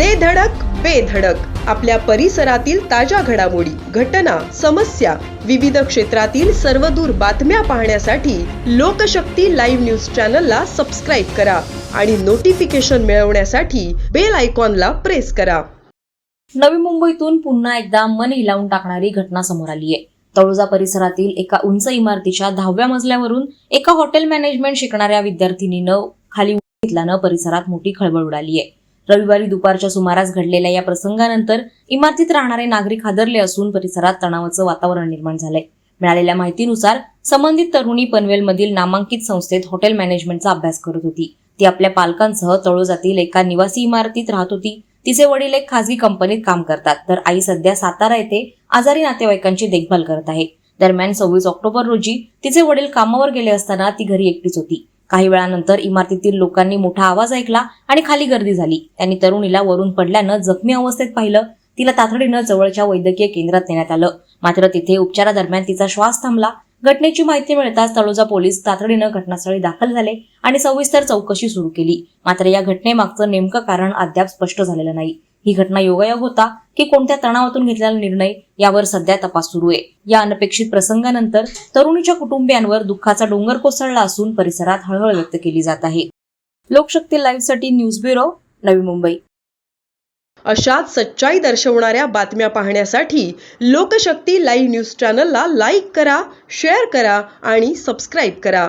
दे धडक बेधडक आपल्या परिसरातील ताज्या घडामोडी घटना समस्या विविध क्षेत्रातील सर्वदूर बातम्या पाहण्यासाठी लोकशक्ती लाईव्ह न्यूज चॅनलला सबस्क्राईब करा आणि नोटिफिकेशन मिळवण्यासाठी बेल आयकॉनला प्रेस करा. नवी मुंबईतून पुन्हा एकदा मन हिलावून टाकणारी घटना समोर आली आहे. तळोजा परिसरातील एका उंच इमारतीच्या दहाव्या मजल्यावरून एका हॉटेल मॅनेजमेंट शिकणाऱ्या विद्यार्थिनीनं खाली घेतल्यानं परिसरात मोठी खळबळ उडाली आहे. रविवारी दुपारच्या सुमारास घडलेल्या या प्रसंगानंतर इमारतीत राहणारे नागरिक हादरले असून परिसरात तणावाचं वातावरण निर्माण झालंय. मिळालेल्या माहितीनुसार संबंधित तरुणी पनवेलमधील नामांकित संस्थेत हॉटेल मॅनेजमेंटचा अभ्यास करत होती. ती आपल्या पालकांसह तळोजातील एका निवासी इमारतीत राहत होती. तिचे वडील एक खासगी कंपनीत काम करतात. तर आई सध्या सातारा येथे आजारी नातेवाईकांची देखभाल करत आहे. दरम्यान सव्वीस ऑक्टोबर रोजी तिचे वडील कामावर गेले असताना ती घरी एकटीच होती. काही वेळानंतर इमारतीतील लोकांनी मोठा आवाज ऐकला आणि खाली गर्दी झाली. त्यांनी तरुणीला वरून पडल्यानं जखमी अवस्थेत पाहिलं. तिला तातडीनं जवळच्या वैद्यकीय केंद्रात नेण्यात आलं. मात्र तिथे उपचारादरम्यान तिचा श्वास थांबला. घटनेची माहिती मिळताच तळोजा पोलीस तातडीनं घटनास्थळी दाखल झाले आणि सविस्तर चौकशी सुरू केली. मात्र या घटनेमागचं नेमकं कारण अद्याप स्पष्ट झालेलं नाही. ही घटना योगायोग होता की कोणत्या तणावातून घेतलेला निर्णय यावर सध्या तपास सुरू आहे. या अनपेक्षित प्रसंगानंतर तरुणीच्या कुटुंबियांवर दुःखाचा डोंगर कोसळला असून परिसरात हळहळ व्यक्त केली जात आहे. लोकशक्ती लाईव्हसाठी न्यूज ब्युरो नवी मुंबई. अशाच सच्चाई दर्शवणाऱ्या बातम्या पाहण्यासाठी लोकशक्ती लाईव्ह न्यूज चॅनलला लाईक करा शेअर करा आणि सबस्क्राईब करा.